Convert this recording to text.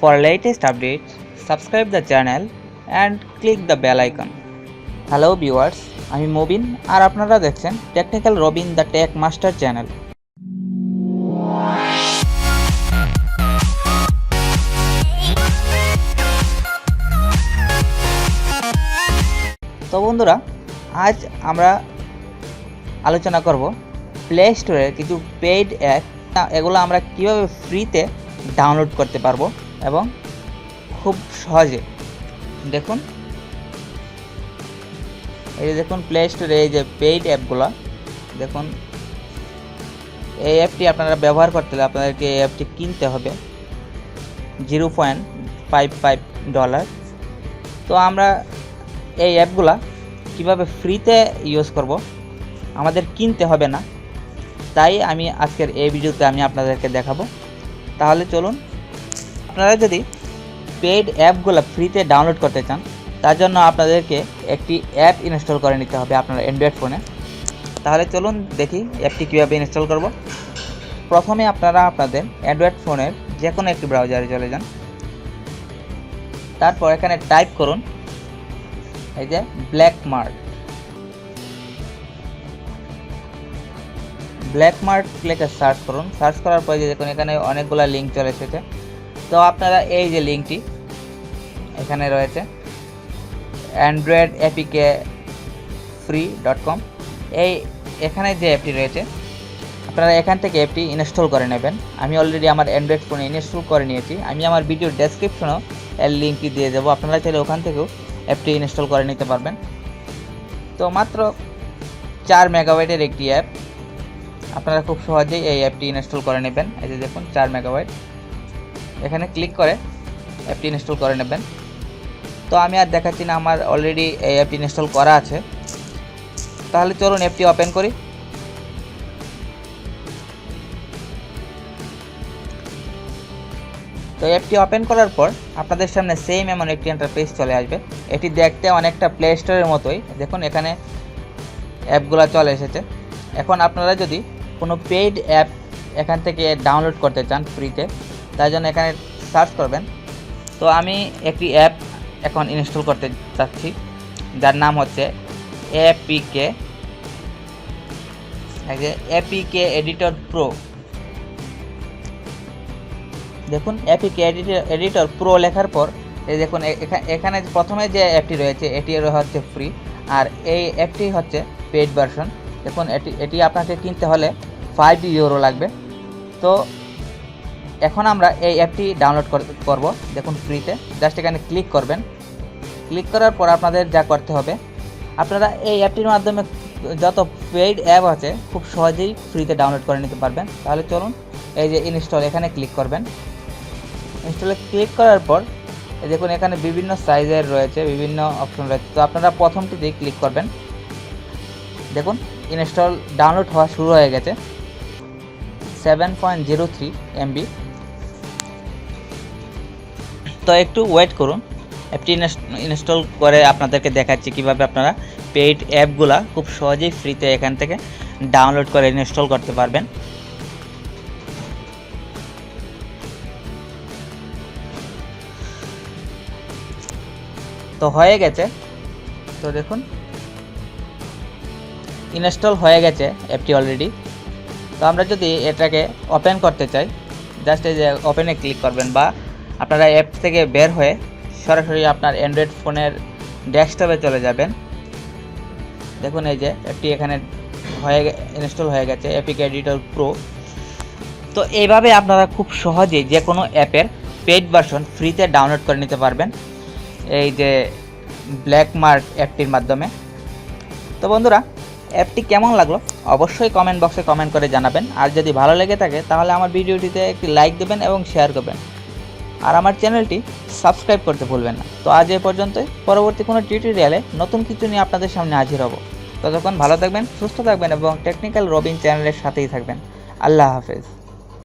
For latest updates, subscribe the channel and click the bell icon. Hello viewers আমি মুবিন আর আপনারা দেখছেন technical Robin the tech master channel তো বন্ধুরা আজ আমরা আলোচনা করব প্লে স্টোরের কিছু পেইড অ্যাপ এগুলো আমরা কীভাবে ফ্রিতে ডাউনলোড করতে পারব? এবং খুব সহজে, দেখুন। এই যে দেখুন প্লে স্টোরে এই যে পেইড অ্যাপগুলো দেখুন। এই অ্যাপটি আপনারা ব্যবহার করতে হলে আপনাদেরকে এই অ্যাপটি কিনতে হবে। Zero point five five dollar তো আমরা এই অ্যাপগুলা কীভাবে ফ্রিতে ইউজ করব, আমাদের কিনতে হবে না। তাই আমি আজকের এই ভিডিওতে আমি আপনাদেরকে দেখাবো। তাহলে চলুন আপনারা যদি পেইড অ্যাপগুলো ফ্রিতে ডাউনলোড করতে চান, তার জন্য আপনাদেরকে একটি অ্যাপ ইনস্টল করে নিতে হবে আপনার অ্যান্ড্রয়েড ফোনে। তাহলে চলুন দেখি অ্যাপটি কীভাবে ইনস্টল করব। প্রথমে আপনারা আপনাদের অ্যান্ড্রয়েড ফোনের যে কোনো একটি ব্রাউজারে চলে যান। তারপর এখানে টাইপ করুন, এই যে ব্ল্যাক মার্ক ব্ল্যাক মার্ক লিখে সার্চ করুন। সার্চ করার পরে যে দেখুন এখানে অনেকগুলো লিঙ্ক চলে এসেছে। তো আপনারা এই যে লিঙ্কটি এখানে রয়েছে, Android APK free dot com. এই এখানে যে অ্যাপটি রয়েছে, আপনারা এখান থেকে অ্যাপটি ইনস্টল করে নেবেন। আমি অলরেডি আমার অ্যান্ড্রয়েড ফোনে ইনস্টল করে নিয়েছি। আমি আমার ভিডিওর ডেসক্রিপশনেও এর লিঙ্কটি দিয়ে দেবো। আপনারা চাইলে ওখান থেকেও অ্যাপটি ইনস্টল করে নিতে পারবেন। তো মাত্র চার মেগাবাইটের একটি অ্যাপ। আপনারা খুব সহজেই এই অ্যাপটি ইনস্টল করে নেবেন। এই যে দেখুন, চার মেগাবাইট। এখানে ক্লিক করে অ্যাপটি ইনস্টল করে নেবেন। তো আমি আর দেখাচ্ছি না, আমার অলরেডি এই অ্যাপটি ইনস্টল করা আছে। তাহলে চলুন অ্যাপটি ওপেন করি। তো অ্যাপটি ওপেন করার পর আপনাদের সামনে সেম এমন একটি ইন্টারফেস চলে আসবে। এটি দেখতে অনেকটা প্লে স্টোরের মতোই। দেখুন, এখানে অ্যাপগুলো চলে এসেছে। এখন আপনারা যদি কোনো পেইড অ্যাপ এখান থেকে ডাউনলোড করতে চান ফ্রিতে তার জন্য এখানে সার্চ করবেন। তো আমি একটি অ্যাপ এখন ইনস্টল করতে চাচ্ছি, যার নাম হচ্ছে এপিকে এপিকে এডিটর প্রো দেখুন এপিকে এডিটর এডিটর প্রো লেখার পর, এই দেখুন এখা- এখানে প্রথমে যে অ্যাপটি রয়েছে, এটি হচ্ছে ফ্রি আর এই অ্যাপটি হচ্ছে পেড ভার্সন দেখুন, এটি এটি আপনাকে কিনতে হলে ফাইভ ইউরো লাগবে। তো এখন আমরা এই অ্যাপটি ডাউনলোড করব, দেখুন ফ্রিতে। জাস্ট এখানে ক্লিক করবেন। ক্লিক করার পর আপনাদের যা করতে হবে, আপনারা এই অ্যাপটির মাধ্যমে যত পেইড অ্যাপ আছে, খুব সহজেই ফ্রিতে ডাউনলোড করে নিতে পারবেন। তাহলে চলুন, এই যে ইনস্টল, এখানে ক্লিক করবেন। ইনস্টলে ক্লিক করার পর দেখুন এখানে বিভিন্ন সাইজের রয়েছে, বিভিন্ন অপশন রয়েছে। তো আপনারা প্রথমটিতেই ক্লিক করবেন। দেখুন, ইনস্টল ডাউনলোড হওয়া শুরু হয়ে গেছে। Seven point zero three MB. তো একটু ওয়েট করুন। অ্যাপটি ইনস্টল করে আপনাদেরকে দেখাচ্ছি কীভাবে আপনারা পেইড অ্যাপগুলা খুব সহজেই ফ্রিতে এখান থেকে ডাউনলোড করে ইনস্টল করতে পারবেন। তো হয়ে গেছে। তো দেখুন। ইনস্টল হয়ে গেছে অ্যাপটি অলরেডি তো আমরা যদি এটাকে ওপেন করতে চাই জাস্ট এই যে ওপেনে ক্লিক করবেন বা আপনারা অ্যাপ থেকে বের হয়ে সরাসরি আপনার অ্যান্ড্রয়েড ফোনের ডেস্কটপে চলে যাবেন। দেখুন এই যে অ্যাপটি এখানে হয়ে ইনস্টল হয়ে গেছে এপিক এডিটর প্রো তো এইভাবে আপনারা খুব সহজেই যে কোনো অ্যাপের পেড ভার্সন ফ্রিতে ডাউনলোড করে নিতে পারবেন। এই যে ব্ল্যাক মার্ক অ্যাপটির মাধ্যমে। তো বন্ধুরা অ্যাপটি কেমন লাগল? অবশ্যই কমেন্ট বক্সে কমেন্ট করে জানাবেন। আর যদি ভালো লেগে থাকে, তাহলে আমার ভিডিওটিতে একটি লাইক দেবেন এবং শেয়ার করবেন। আর আমার চ্যানেলটি সাবস্ক্রাইব করতে ভুলবেন না। তো আজ এ পর্যন্তই। পরবর্তী কোনো টিউটোরিয়ালে নতুন কিছু নিয়ে আপনাদের সামনে হাজির হব। ততক্ষণ ভালো থাকবেন, সুস্থ থাকবেন এবং টেকনিক্যাল রবিন চ্যানেলের সাথেই থাকবেন। আল্লাহ হাফেজ।